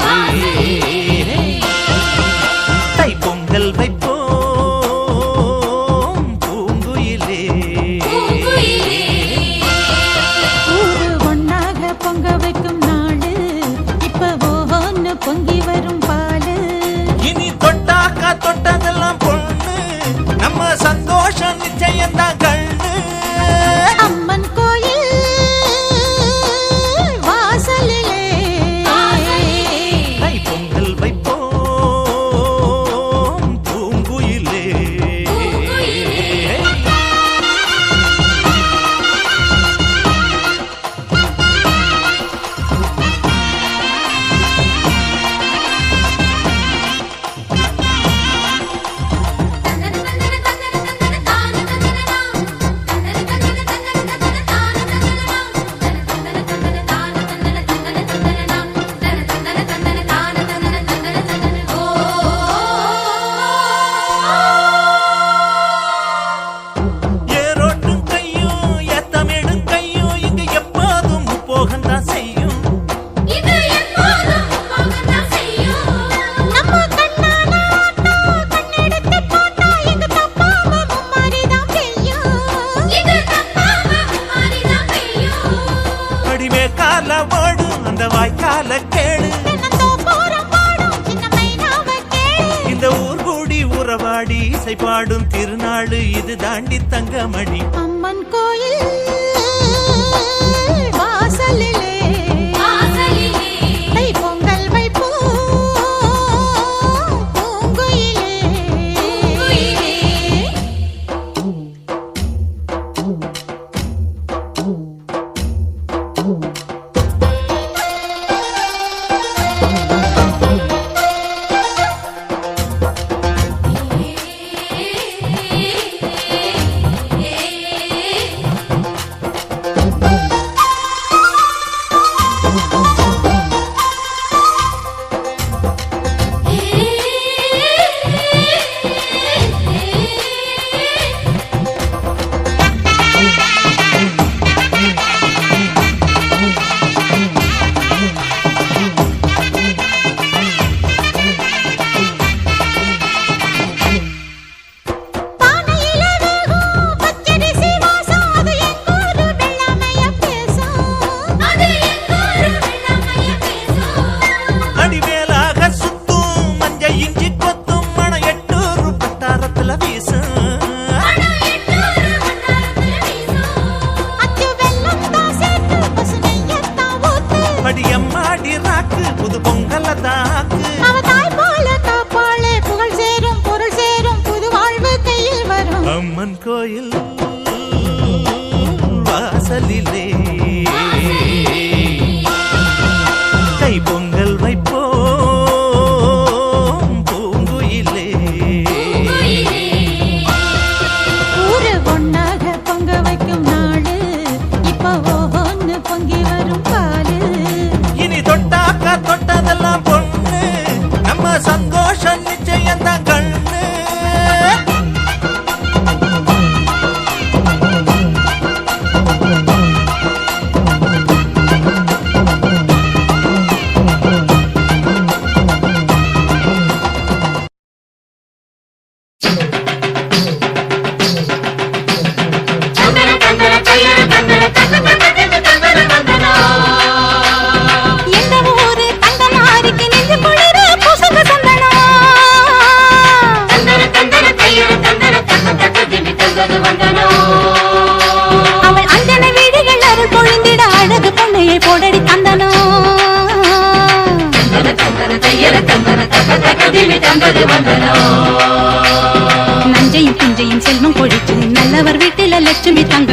ಮಾಹಿ பரவாடி இசை பாடும் திருநாள் இது தாண்டி தங்கமணி. அம்மன் கோயில் வாசலிலே. Ooh. மனசுல வீசும். அடியம்மாடி ராக்கு புது பொங்கல தாக்கு. அவ தாய் போல தாப்பாளே புகழ் சேரும் பொருள் கோயில் வாசலிலே தந்தது வந்தனோ? நஞ்சையும் பிஞ்சையும் செல்வம் கொழிச்சு நல்லவர் வீட்டில லட்சுமி தங்க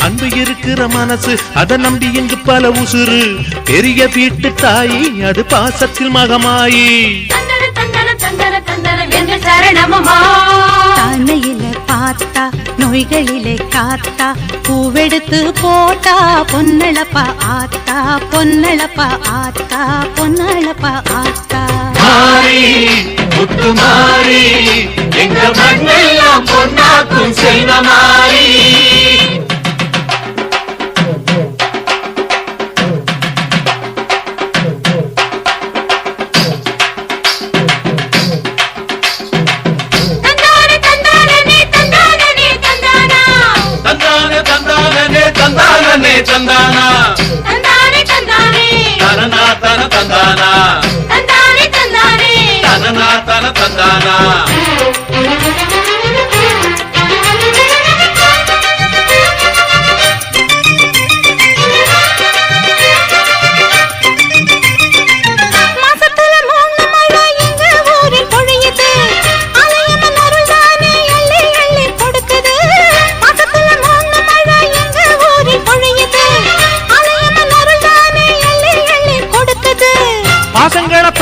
அன்பு இருக்கிற மனசு அதை நம்பி இங்கு பல உசுறு. பெரிய வீட்டு தாயி அது பாசத்தில் மகமாயி. தந்தன தந்தன தந்தன தந்தன வென்று சரணமமா. தாய்மையில பார்த்தா நோய்களிலே காத்தா பூவெடுத்து போட்டா பொன்னழப்பா ஆத்தா பொன்னழப்பா ஆத்தா பொன்னழப்பா ஆத்தா. மாறி முத்து மாறி எங்க மண்ணெல்லாம் பொன்னாக்கும் செல்வ மாறி.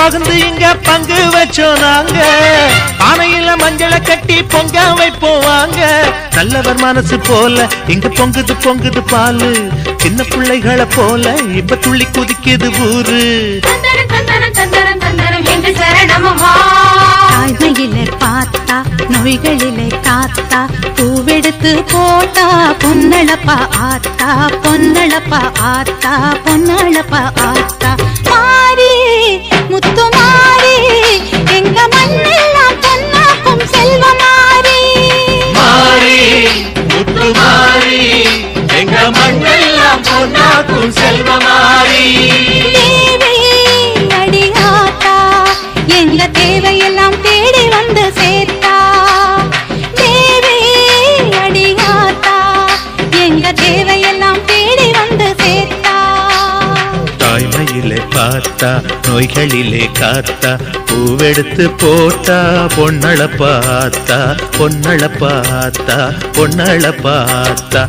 பகிர்ந்து இங்க பங்கு வச்சோம் நாங்க. பானையில மஞ்சளை கட்டி பொங்க வைப்போம் வாங்க. நல்லவர் மனசு போல இங்க பொங்குது பொங்குது பாலு. சின்ன பிள்ளைகளை போல இப்ப துள்ளி குதிக்குது ஊரு. தாய்மையிலே பார்த்தா நோய்களிலே காத்தா பூவெடுத்து போட்டா பொன்னழப்பா ஆத்தா பொன்னழப்பா ஆத்தா பொன்னழப்பா ஆத்தா. மாறி முத்து பார்த்தா நோய்களிலே காத்தா பூவெடுத்து போட்டா பொன்னள பார்த்தா பொன்னள பார்த்தா பொன்னள பார்த்தா.